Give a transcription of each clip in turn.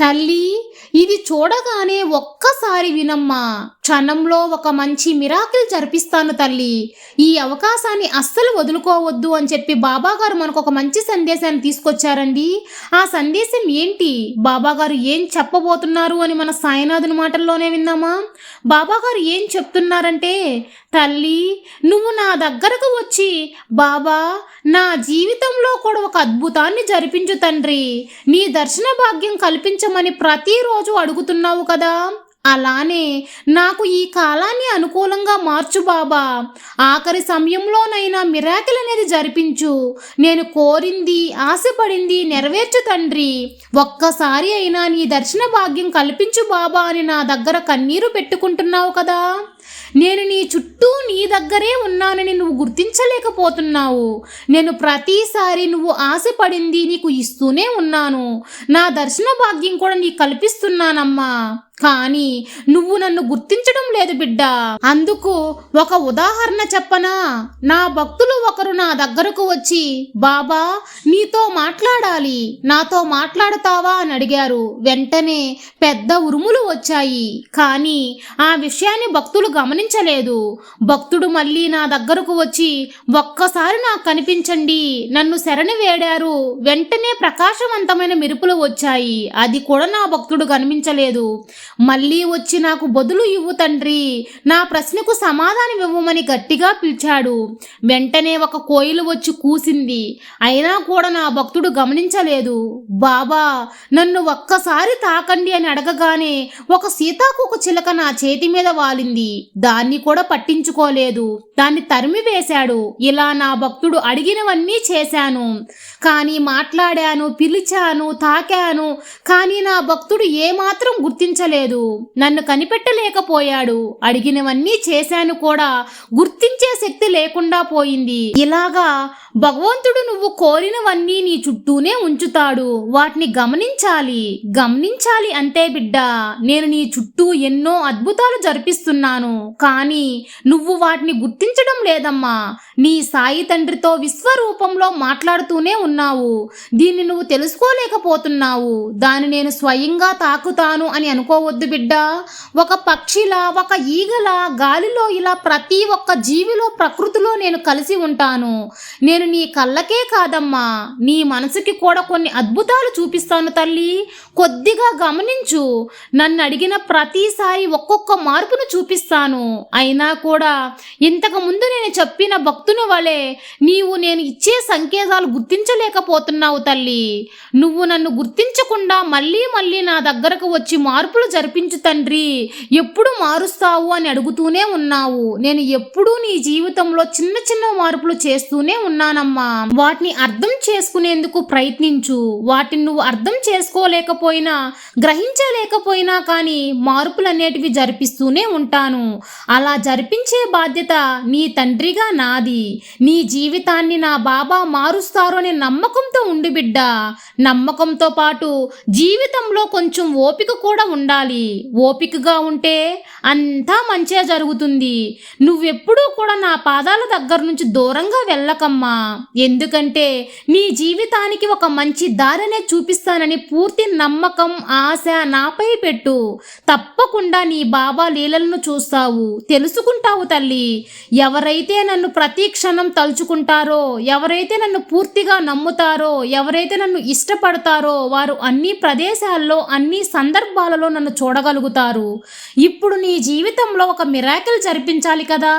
తల్లి ఇది చూడగానే ఒక్కసారి వినమ్మా. క్షణంలో ఒక మంచి మిరాకిల్ జరిపిస్తాను తల్లి. ఈ అవకాశాన్ని అస్సలు వదులుకోవద్దు అని చెప్పి బాబాగారు మనకు ఒక మంచి సందేశాన్ని తీసుకొచ్చారండి. ఆ సందేశం ఏంటి? బాబాగారు ఏం చెప్పబోతున్నారు అని మన సాయినాథుని మాటల్లోనే విన్నామా? బాబాగారు ఏం చెప్తున్నారంటే తల్లి నువ్వు నా దగ్గరకు వచ్చి బాబా నా జీవితంలో కూడా ఒక అద్భుతాన్ని జరిపించు తండ్రి. నీ దర్శన భాగ్యం కల్పించ కల్పించమని ప్రతిరోజు అడుగుతున్నావు కదా? అలానే నాకు ఈ కాలాన్ని అనుకూలంగా మార్చు బాబా. ఆఖరి సమయంలోనైనా మిరాకిల్ అనేది జరిపించు. నేను కోరింది ఆశపడింది నెరవేర్చు తండ్రి. ఒక్కసారి అయినా నీ దర్శన భాగ్యం కల్పించు బాబా అని నా దగ్గర కన్నీరు పెట్టుకుంటున్నావు కదా. నేను నీ చుట్టూ నీ దగ్గరే ఉన్నానని నువ్వు గుర్తించలేకపోతున్నావు. నేను ప్రతిసారి నువ్వు ఆశపడింది నీకు ఇస్తూనే ఉన్నాను. నా దర్శన భాగ్యం కూడా నీకు కల్పిస్తున్నానమ్మా. కానీ నువ్వు నన్ను గుర్తించడం లేదు బిడ్డ. అందుకు ఒక ఉదాహరణ చెప్పనా? నా భక్తులు ఒకరు నా దగ్గరకు వచ్చి బాబా నీతో మాట్లాడాలి. నాతో మాట్లాడతావా? అని అడిగారు. వెంటనే పెద్ద ఉరుములు వచ్చాయి. కానీ ఆ విషయాన్ని భక్తులు గమనించలేదు. భక్తుడు మళ్ళీ నా దగ్గరకు వచ్చి ఒక్కసారి నాకు కనిపించండి. నన్ను శరణి వేడారు. వెంటనే ప్రకాశవంతమైన మెరుపులు వచ్చాయి. అది కూడా నా భక్తుడు కనిపించలేదు మళ్ళీ వచ్చి నాకు బదులు ఇవ్వు తండ్రి. నా ప్రశ్నకు సమాధానం ఇవ్వమని గట్టిగా పిలిచాడు. వెంటనే ఒక కోయిలు వచ్చి కూసింది. అయినా కూడా నా భక్తుడు గమనించలేదు. బాబా నన్ను ఒక్కసారి తాకండి అని అడగగానే ఒక సీతాకోక చిలక నా చేతి మీద వాలింది. దాన్ని కూడా పట్టించుకోలేదు. దాన్ని తరిమి వేశాడు. ఇలా నా భక్తుడు అడిగినవన్నీ చేశాను. కానీ మాట్లాడాను పిలిచాను తాకాను. కానీ నా భక్తుడు ఏమాత్రం గుర్తించలేదు. లేదు. నన్ను కనిపెట్టలేకపోయాడు. అడిగినవన్నీ చేశాను కూడా గుర్తించే శక్తి లేకుండా పోయింది. ఇలాగా భగవంతుడు నువ్వు కోరినవన్నీ నీ చుట్టూనే ఉంచుతాడు. వాటిని గమనించాలి. గమనించాలి అంతే బిడ్డ. నేను నీ చుట్టూ ఎన్నో అద్భుతాలు జరిపిస్తున్నాను. కానీ నువ్వు వాటిని గుర్తించడం లేదమ్మా. నీ సాయి తండ్రితో విశ్వరూపంలో మాట్లాడుతూనే ఉన్నావు. దీన్ని నువ్వు తెలుసుకోలేకపోతున్నావు. దాన్ని నేను స్వయంగా తాకుతాను అని వద్దు బిడ్డ. ఒక పక్షిలా ఒక ఈగలా గాలిలో ఇలా ప్రతి ఒక్క జీవిలో ప్రకృతిలో నేను కలిసి ఉంటాను. నేను నీ కళ్ళకే కాదమ్మా. నీ మనసుకి కూడా కొన్ని అద్భుతాలు చూపిస్తాను తల్లి. కొద్దిగా గమనించు. నన్ను అడిగిన ప్రతిసారి ఒక్కొక్క మార్పును చూపిస్తాను. అయినా కూడా ఇంతకు ముందు నేను చెప్పిన భక్తుని వలె నీవు నేను ఇచ్చే సంకేతాలు గుర్తించలేకపోతున్నావు తల్లి. నువ్వు నన్ను గుర్తించకుండా మళ్ళీ మళ్ళీ నా దగ్గరకు వచ్చి మార్పులు జరిపించు తండ్రి ఎప్పుడు మారుస్తావు అని అడుగుతూనే ఉన్నావు. నేను ఎప్పుడూ నీ జీవితంలో చిన్న చిన్న మార్పులు చేస్తూనే ఉన్నానమ్మా. వాటిని అర్థం చేసుకునేందుకు ప్రయత్నించు. వాటిని నువ్వు అర్థం చేసుకోలేకపోయినా గ్రహించలేకపోయినా కానీ మార్పులు అనేటివి జరిపిస్తూనే ఉంటాను. అలా జరిపించే బాధ్యత నీ తండ్రిగా నాది. నీ జీవితాన్ని నా బాబా మారుస్తారు అనే నమ్మకంతో ఉండి బిడ్డ. నమ్మకంతో పాటు జీవితంలో కొంచెం ఓపిక కూడా ఉండాలి. ఓపికగా ఉంటే అంతా మంచిగా జరుగుతుంది. నువ్వెప్పుడూ కూడా నా పాదాల దగ్గర నుంచి దూరంగా వెళ్ళకమ్మా. ఎందుకంటే నీ జీవితానికి ఒక మంచి దారినే చూపిస్తానని పూర్తి నమ్మకం ఆశ నాపై పెట్టు. తప్పకుండా నీ బాబా లీలలను చూస్తావు. తెలుసుకుంటావు తల్లి. ఎవరైతే నన్ను ప్రతి క్షణం తలుచుకుంటారో ఎవరైతే నన్ను పూర్తిగా నమ్ముతారో ఎవరైతే నన్ను ఇష్టపడతారో వారు అన్ని ప్రదేశాల్లో అన్ని సందర్భాలలో నన్ను చూడగలుగుతారు. ఇప్పుడు నీ జీవితంలో ఒక మిరాకిల్ జరిపించాలి కదా.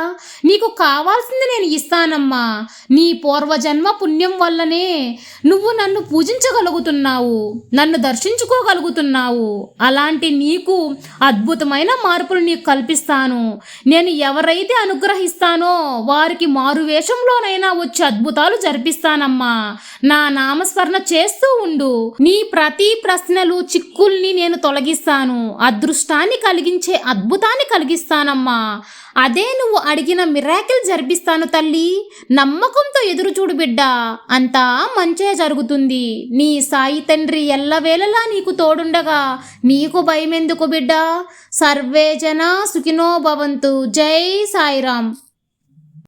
నీకు కావాల్సింది నేను ఇస్తానమ్మా. నీ పూర్వజన్మ పుణ్యం వల్లనే నువ్వు నన్ను పూజించగలుగుతున్నావు. నన్ను దర్శించుకోగలుగుతున్నావు. అలాంటి నీకు అద్భుతమైన మార్పులు నీకు కల్పిస్తాను. నేను ఎవరైతే అనుగ్రహిస్తానో వారికి మారు వేషంలోనైనా వచ్చి అద్భుతాలు జరిపిస్తానమ్మా. నా నామస్మరణ చేస్తూ ఉండు. నీ ప్రతి ప్రశ్నలు చిక్కుల్ని నేను తొలగిస్తాను. అదృష్టాన్ని కలిగించే అద్భుతాన్ని కలిగిస్తానమ్మా. అదే నువ్వు అడిగిన మిరాకిల్ జరిపిస్తాను తల్లి. నమ్మకంతో ఎదురుచూడు బిడ్డ. అంతా మంచే జరుగుతుంది. నీ సాయి తండ్రి ఎల్లవేళలా నీకు తోడుండగా. నీకు భయమెందుకు బిడ్డ? సర్వేజన సుఖినో భవంతు. జై సాయిరామ్.